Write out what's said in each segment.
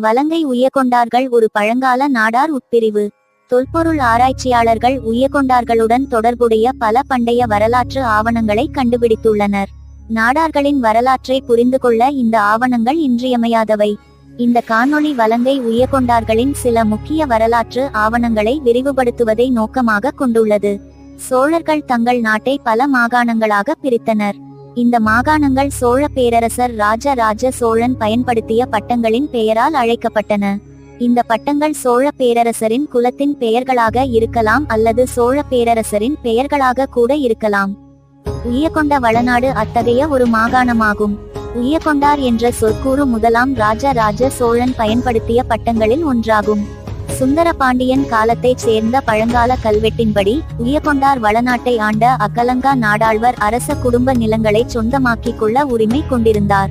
வலங்கை உயக்கொண்டார்கள் ஒரு பழங்கால நாடார் உட்பிரிவு. தொல்பொருள் ஆராய்ச்சியாளர்கள் உயக்கொண்டார்களுடன் தொடர்புடைய பல பண்டைய வரலாற்று ஆவணங்களை கண்டுபிடித்துள்ளனர். நாடார்களின் வரலாற்றை புரிந்து கொள்ள இந்த ஆவணங்கள் இன்றியமையாதவை. இந்த காணொளி வலங்கை உயக்கொண்டார்களின் சில முக்கிய வரலாற்று ஆவணங்களை விரிவுபடுத்துவதை நோக்கமாக கொண்டுள்ளது. சோழர்கள் தங்கள் நாட்டை பல மாகாணங்களாக பிரித்தனர். இந்த மாகாணங்கள் சோழ பேரரசர் ராஜராஜ சோழன் பயன்படுத்திய பட்டங்களின் பெயரால் அழைக்கப்பட்டன. இந்த பட்டங்கள் சோழ பேரரசரின் குலத்தின் பெயர்களாக இருக்கலாம் அல்லது சோழ பேரரசரின் பெயர்களாக கூட இருக்கலாம். உயக்கொண்ட வளநாடு அத்தகைய ஒரு மாகாணமாகும். உய்யக்கொண்டார் என்ற சொற்கூறு முதலாம் ராஜராஜ சோழன் பயன்படுத்திய பட்டங்களில் ஒன்றாகும். சுந்தர பாண்டியன் காலத்தைச் சேர்ந்த பழங்கால கல்வெட்டின்படி உயகொண்டார் வளநாட்டை ஆண்ட அகலங்கா நாடாழ்வர் அரச குடும்ப நிலங்களை சொந்தமாக்கிக் கொள்ள உரிமை கொண்டிருந்தார்.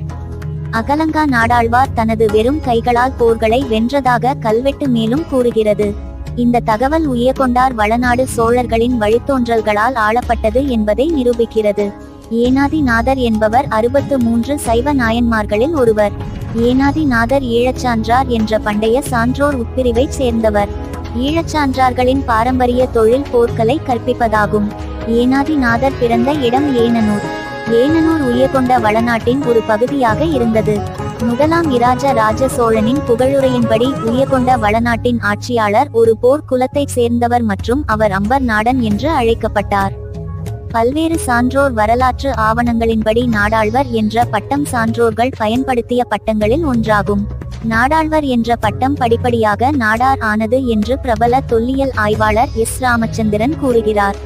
அகலங்கா நாடாழ்வார் தனது வெறும் கைகளால் போர்களை வென்றதாக கல்வெட்டு மேலும் கூறுகிறது. இந்த தகவல் உயகொண்டார் வளநாடு சோழர்களின் வழித்தோன்றல்களால் ஆளப்பட்டது என்பதை நிரூபிக்கிறது. ஏனாதிநாதர் என்பவர் அறுபத்து மூன்று சைவ நாயன்மார்களில் ஒருவர். ஏனாதிநாதர் ஈழச்சான்றார் என்ற பண்டைய சான்றோர் உட்பிரிவைச் சேர்ந்தவர். ஈழச்சான்றார்களின் பாரம்பரிய தொழில் போர்க்கலை கற்பிப்பதாகும். ஏனாதிநாதர் பிறந்த இடம் ஏனனூர். ஏனனூர் உயர்கொண்ட வளநாட்டின் ஒரு பகுதியாக இருந்தது. முதலாம் இராஜ ராஜ சோழனின் புகழுரையின்படி உயர்கொண்ட வளநாட்டின் ஆட்சியாளர் ஒரு போர் குலத்தைச் சேர்ந்தவர் மற்றும் அவர் அம்பர் நாடன் என்று அழைக்கப்பட்டார். பல்வேறு சான்றோர் வரலாற்று ஆவணங்களின்படி நாடாழ்வர் என்ற பட்டம் சான்றோர்கள் பயன்படுத்திய பட்டங்களில் ஒன்றாகும். நாடாழ்வர் என்ற பட்டம் படிப்படியாக நாடார் ஆனது என்று பிரபல தொல்லியல் ஆய்வாளர் எஸ் ராமச்சந்திரன் கூறுகிறார்.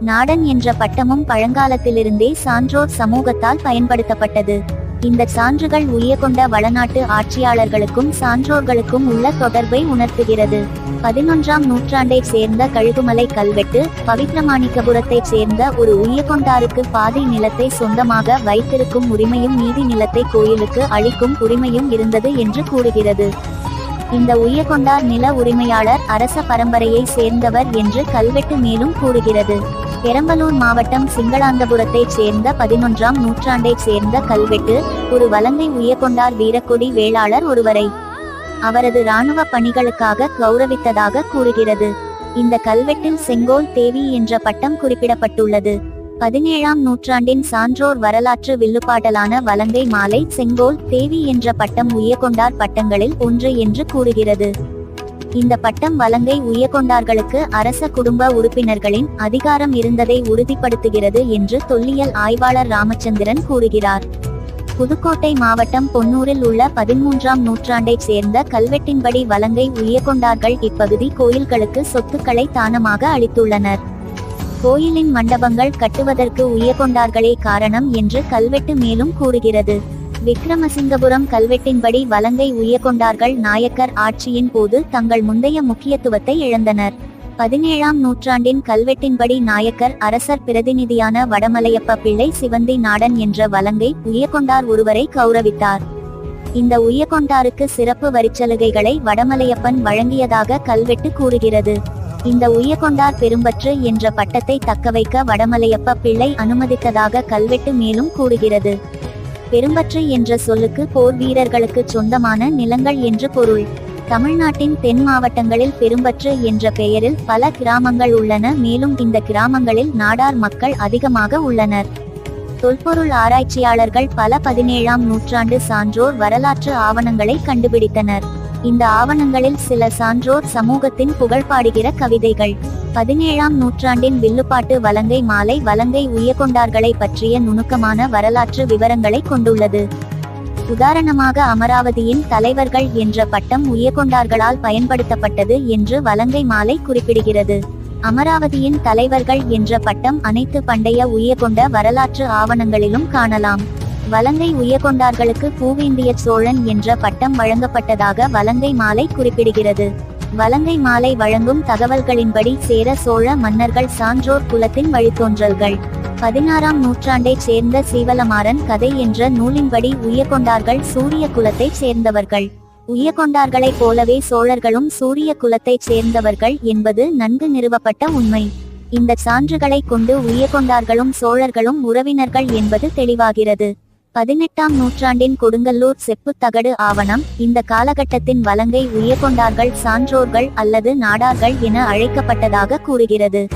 நாடன் என்ற பட்டமும் பழங்காலத்திலிருந்தே சான்றோர் சமூகத்தால் பயன்படுத்தப்பட்டது. இந்த சான்றுகள் உயர்கொண்ட வளநாட்டு ஆட்சியாளர்களுக்கும் சான்றோர்களுக்கும் உள்ள தொடர்பை உணர்த்துகிறது. பதினொன்றாம் நூற்றாண்டைச் சேர்ந்த கழுகுமலை கல்வெட்டு பவித்ரமாணிக்கபுரத்தைச் சேர்ந்த ஒரு உயர்கொண்டாருக்கு பாதி நிலத்தை சொந்தமாக வைத்திருக்கும் உரிமையும் நீதி நிலத்தை கோயிலுக்கு அளிக்கும் உரிமையும் இருந்தது என்று கூறுகிறது. இந்த உயர்கொண்டார் நில உரிமையாளர் அரச பரம்பரையை சேர்ந்தவர் என்று கல்வெட்டு மேலும் கூறுகிறது. பெரம்பலூர் மாவட்டம் சிங்களாந்தபுரத்தைச் சேர்ந்த பதினொன்றாம் நூற்றாண்டைச் சேர்ந்த கல்வெட்டு ஒரு வலங்கை உயர்கொண்டார் வீரக்கொடி வேளாளர் ஒருவரை. அவரது இராணுவ பணிகளுக்காக கௌரவித்ததாக கூறுகிறது. இந்த கல்வெட்டில் செங்கோல் தேவி என்ற பட்டம் குறிப்பிடப்பட்டுள்ளது. பதினேழாம் நூற்றாண்டின் சான்றோர் வரலாற்று வில்லுப்பாடலான வலங்கை மாலை செங்கோல் தேவி என்ற பட்டம் உயர்கொண்டார் பட்டங்களில் ஒன்று என்று கூறுகிறது. இந்த பட்டம் வலங்கை உயர்கொண்டார்களுக்கு அரச குடும்ப உறுப்பினர்களின் அதிகாரம் இருந்ததை உறுதிப்படுத்துகிறது என்று தொல்லியல் ஆய்வாளர் ராமச்சந்திரன் கூறுகிறார். புதுக்கோட்டை மாவட்டம் பொன்னூரில் உள்ள பதிமூன்றாம் நூற்றாண்டைச் சேர்ந்த கல்வெட்டின்படி வலங்கை உயர்கொண்டார்கள் இப்பகுதி கோயில்களுக்கு சொத்துக்களை தானமாக அளித்துள்ளனர். கோயிலின் மண்டபங்கள் கட்டுவதற்கு உயர்கொண்டார்களே காரணம் என்று கல்வெட்டு மேலும் கூறுகிறது. விக்ரமசிங்கபுரம் கல்வெட்டின்படி வலங்கை உயர்கொண்டார்கள் நாயக்கர் ஆட்சியின் போது தங்கள் முந்தைய முக்கியத்துவத்தை இழந்தனர். பதினேழாம் நூற்றாண்டின் கல்வெட்டின்படி நாயக்கர் அரசர் பிரதிநிதியான வடமலையப்ப பிள்ளை சிவந்தி நாடன் என்ற வலங்கை உயர்கொண்டார் ஒருவரை கௌரவித்தார். இந்த உயர்கொண்டாருக்கு சிறப்பு வரிச்சலுகைகளை வடமலையப்பன் வழங்கியதாக கல்வெட்டு கூறுகிறது. இந்த உயர்கொண்டார் பெரும்பற்று என்ற பட்டத்தை தக்கவைக்க வடமலையப்ப பிள்ளை அனுமதித்ததாக கல்வெட்டு மேலும் கூறுகிறது. பெரும்பற்று என்ற சொல்லுக்கு போர் வீரர்களுக்கு சொந்தமான நிலங்கள் என்று பொருள். தமிழ்நாட்டின் தென் மாவட்டங்களில் பெரும்பற்று என்ற பெயரில் பல கிராமங்கள் உள்ளன மேலும் இந்த கிராமங்களில் நாடார் மக்கள் அதிகமாக உள்ளனர். தொல்பொருள் ஆராய்ச்சியாளர்கள் பல பதினேழாம் நூற்றாண்டு சான்றோர் வரலாற்று ஆவணங்களை கண்டுபிடித்தனர். இந்த ஆவணங்களில் சில சான்றோர் சமூகத்தின் புகழ்பாடுகிற கவிதைகள். பதினேழாம் நூற்றாண்டின் வில்லுப்பாட்டு வலங்கை மாலை வலங்கை உய்யக்கொண்டார்களை பற்றிய நுணுக்கமான வரலாற்று விவரங்களை கொண்டுள்ளது. உதாரணமாக அமராவதியின் தலைவர்கள் என்ற பட்டம் உய்யக்கொண்டார்களால் பயன்படுத்தப்பட்டது என்று வலங்கை மாலை குறிப்பிடுகிறது. அமராவதியின் தலைவர்கள் என்ற பட்டம் அனைத்து பண்டைய உய்யக்கொண்ட வரலாற்று ஆவணங்களிலும் காணலாம். வலங்கை உயர்கொண்டார்களுக்கு பூவேந்திய சோழன் என்ற பட்டம் வழங்கப்பட்டதாக வலங்கை மாலை குறிப்பிடுகிறது. வலங்கை மாலை வழங்கும் தகவல்களின்படி சேர சோழ மன்னர்கள் சான்றோர் குலத்தின் வழித்தோன்றல்கள். பதினாறாம் நூற்றாண்டைச் சேர்ந்த சீவலமாறன் கதை என்ற நூலின்படி உயர்கொண்டார்கள் சூரிய குலத்தைச் சேர்ந்தவர்கள். உயர்கொண்டார்களைப் போலவே சோழர்களும் சூரிய குலத்தைச் சேர்ந்தவர்கள் என்பது நன்கு நிறுவப்பட்ட உண்மை. இந்த சான்றுகளைக் கொண்டு உயர்கொண்டார்களும் சோழர்களும் உறவினர்கள் என்பது தெளிவாகிறது. பதினெட்டாம் நூற்றாண்டின் கொடுங்கல்லூர் செப்பு தகடு ஆவணம். இந்த காலகட்டத்தின் வலங்கை உயர்கொண்டார்கள் சான்றோர்கள் அல்லது நாடார்கள் என அழைக்கப்பட்டதாக கூறுகிறது.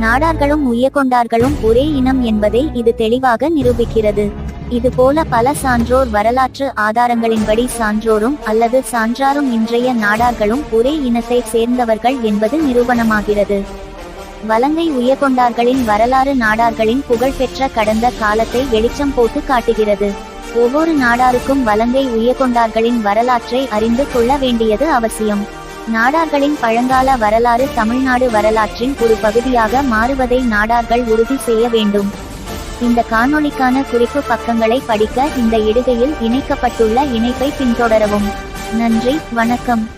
நாடார்களும் உயர்கொண்டார்களும் ஒரே இனம் என்பதை இது தெளிவாக நிரூபிக்கிறது. இதுபோல பல சான்றோர் வரலாற்று ஆதாரங்களின்படி சான்றோரும் அல்லது சான்றாரும் இன்றைய நாடார்களும் ஒரே இனத்தை சேர்ந்தவர்கள் என்பது நிரூபணமாகிறது. வலங்கை உயர்கொண்டார்களின் வரலாறு நாடார்களின் புகழ்பெற்ற கடந்த காலத்தை வெளிச்சம் போட்டு காட்டுகிறது. ஒவ்வொரு நாடாருக்கும் வலங்கை உயர்கொண்டார்களின் வரலாற்றை அறிந்து கொள்ள வேண்டியது அவசியம். நாடார்களின் பழங்கால வரலாறு தமிழ்நாடு வரலாற்றின் ஒரு பகுதியாக மாறுவதை நாடார்கள் உறுதி செய்ய வேண்டும். இந்த காணொளிக்கான குறிப்பு பக்கங்களை படிக்க இந்த இடுகையில் இணைக்கப்பட்டுள்ள இணைப்பை பின்தொடரவும். நன்றி வணக்கம்.